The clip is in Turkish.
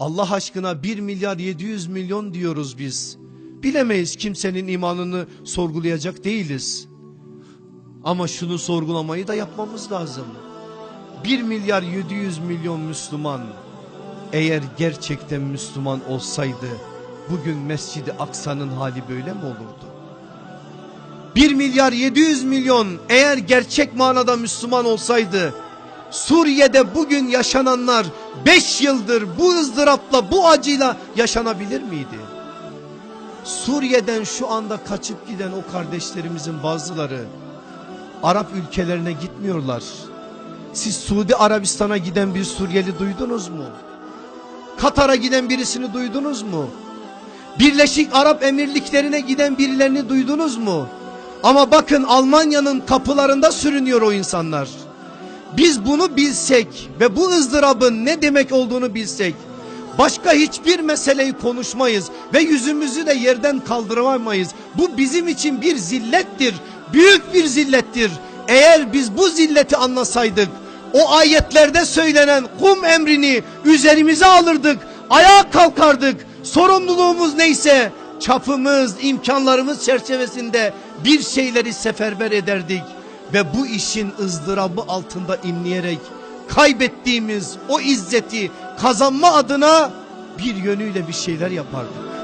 Allah aşkına 1 milyar 700 milyon diyoruz biz. Bilemeyiz kimsenin imanını sorgulayacak değiliz. Ama şunu sorgulamayı da yapmamız lazım. 1 milyar 700 milyon Müslüman eğer gerçekten Müslüman olsaydı bugün Mescid-i Aksa'nın hali böyle mi olurdu? 1 milyar 700 milyon eğer gerçek manada Müslüman olsaydı Suriye'de bugün yaşananlar 5 yıldır bu ızdırapla bu acıyla yaşanabilir miydi? Suriye'den şu anda kaçıp giden o kardeşlerimizin bazıları Arap ülkelerine gitmiyorlar. Siz Suudi Arabistan'a giden bir Suriyeli duydunuz mu? Katar'a giden birisini duydunuz mu? Birleşik Arap Emirlikleri'ne giden birilerini duydunuz mu? Ama bakın Almanya'nın kapılarında sürünüyor o insanlar. Biz bunu bilsek ve bu ızdırabın ne demek olduğunu bilsek başka hiçbir meseleyi konuşmayız ve yüzümüzü de yerden kaldıramayız. Bu bizim için bir zillettir. Büyük bir zillettir. Eğer biz bu zilleti anlasaydık o ayetlerde söylenen kum emrini üzerimize alırdık. Ayağa kalkardık. Sorumluluğumuz neyse çapımız, imkanlarımız çerçevesinde bir şeyleri seferber ederdik ve bu işin ızdırabı altında inleyerek kaybettiğimiz o izzeti kazanma adına bir yönüyle bir şeyler yapardık.